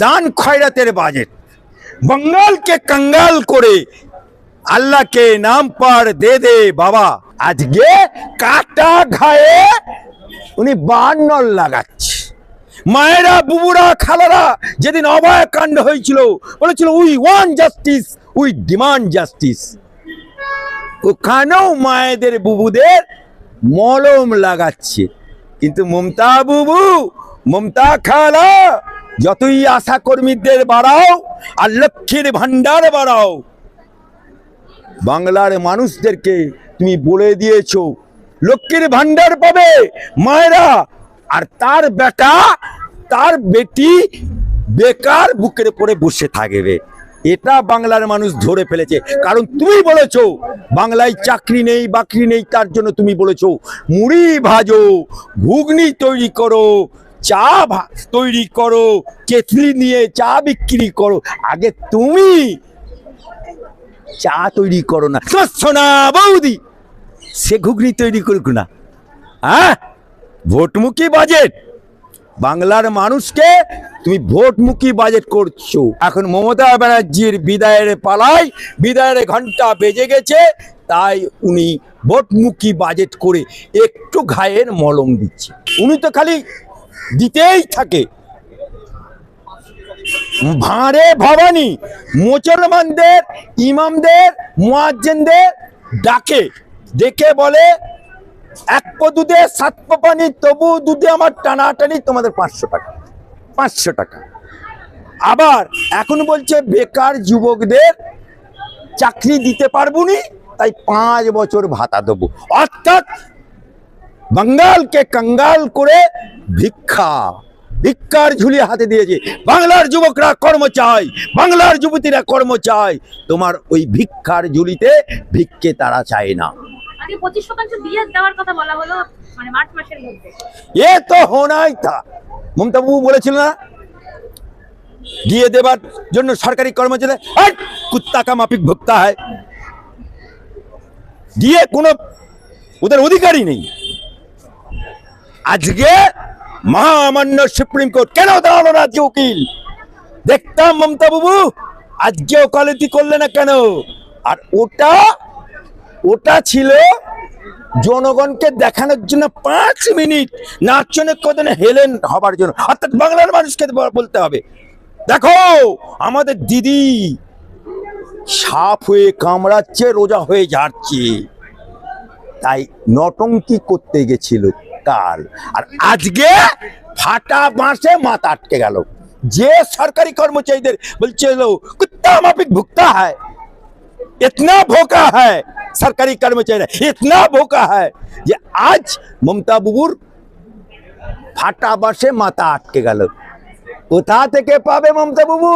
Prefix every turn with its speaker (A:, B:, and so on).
A: দান খয়রাতের বাজেট। বঙ্গালকে কঙ্গাল করে আল্লাহকে নাম পার দে দে বাবা। আজকে কাটা ঘায়ে উনি বান্নল লাগাচ্ছে। মায়েরা, বুবুরা, খালারা যেদিন অভয় কাণ্ড হয়েছিল, বলেছিল we want justice we demand justice ওখানেও মায়েদের, বুবুদের মলম লাগাচ্ছে। কিন্তু মমতা বুবু, মমতা খালা যতই আশা কর্মীদের বাড়াও আর লক্ষ্মীর ভান্ডার বাড়াও, বাংলার মানুষদেরকে তুমি বলে দিয়েছ, লক্ষ্মীর ভান্ডার পাবে মায়েরা। আর তার বেটা, তার বেটি বেকার বুকের পরে বসে থাকবে। এটা বাংলার মানুষ ধরে ফেলেছে। কারণ তুমি বলেছ, বাংলায় চাকরি নেই, বাকরি নেই, তার জন্য তুমি বলেছ, মুড়ি ভাজো, ঘুগনি তৈরি করো চা তৈরি করো কেতলি নিয়ে চা বিক্রি করো। আগে তুমি চা তৈরি করো না। সোনা বৌদি, সে ঘুগনি তৈরি করুক না। হ্যাঁ? ভোটমুখী বাজেট বাংলার মানুষকে তুমি ভোটমুখী বাজেট করছ। এখন মমতা ব্যানার্জির বিদায়ের পালায়, বিদায়ের ঘণ্টা বেজে গেছে, তাই উনি ভোটমুখী বাজেট করে একটু ঘায়ের মলম দিচ্ছে। উনি তো খালি দিতেই থাকে। ভাঁড়ে ভবানী মুসলমানদের ইমামদের, মুয়াজ্জিনদের ডাকে। ডেকে বলে, এক দুধে, সাত পানি, তবু দুধে আমার টানাটানি তোমাদের পাঁচশো টাকা পাঁচশো টাকা। আবার এখন বলছে, বেকার যুবকদের চাকরি দিতে পারব নি, তাই পাঁচ বছর ভাতা দেবো। অর্থাৎ বাঙ্গালকে কাঙ্গাল করে ভিক্ষা। ভিক্ষার ঝুলি হাতে দিয়েছে। বাংলার যুবকরা কর্ম চায়। বাংলার যুবতীরা কর্ম চায়। তোমার ওই ভিক্ষার ঝুলিতে ভিক্ষে তারা চায় না।
B: মানে
A: এ তো হোনাই থা। মমতা বাবু বলেছিল না? দিয়ে দেবার জন্য সরকারি কর্মচারী! কুত্তা কা মাফিক ভুগতা হয় দিয়ে কোনো ওদের অধিকারই নেই। আজকে মহামান্য সুপ্রিম কোর্ট, কেন দাঁড়াল না আজকে উকিল? দেখতাম মমতা বাবু, আজকে ওকালতি করলে না কেন? আর ওটা ওটা ছিল জনগণকে দেখানোর জন্য পাঁচ মিনিট নাচনে কদিন হেলেন হবার জন্য। অর্থাৎ বাংলার মানুষকে বলতে হবে। দেখো, আমাদের দিদি সাপ হয়ে কামড়াচ্ছে, রোজা হয়ে যাচ্ছে তাই নটঙ্কি করতে গেছিল। কাল আর আজকে ফাটা বাঁশে মাথা আটকে গেল যে সরকারি কর্মচারীদের বলছিল কুত্তা মাফিক ভুগতা হয় इतना भोका है सरकारी कर्मचारी इतना भोका है যে আজ মমতা বুবুর ফাটা বাসে মাথা আটকে গেল কোথা থেকে পাবে মমতা বাবু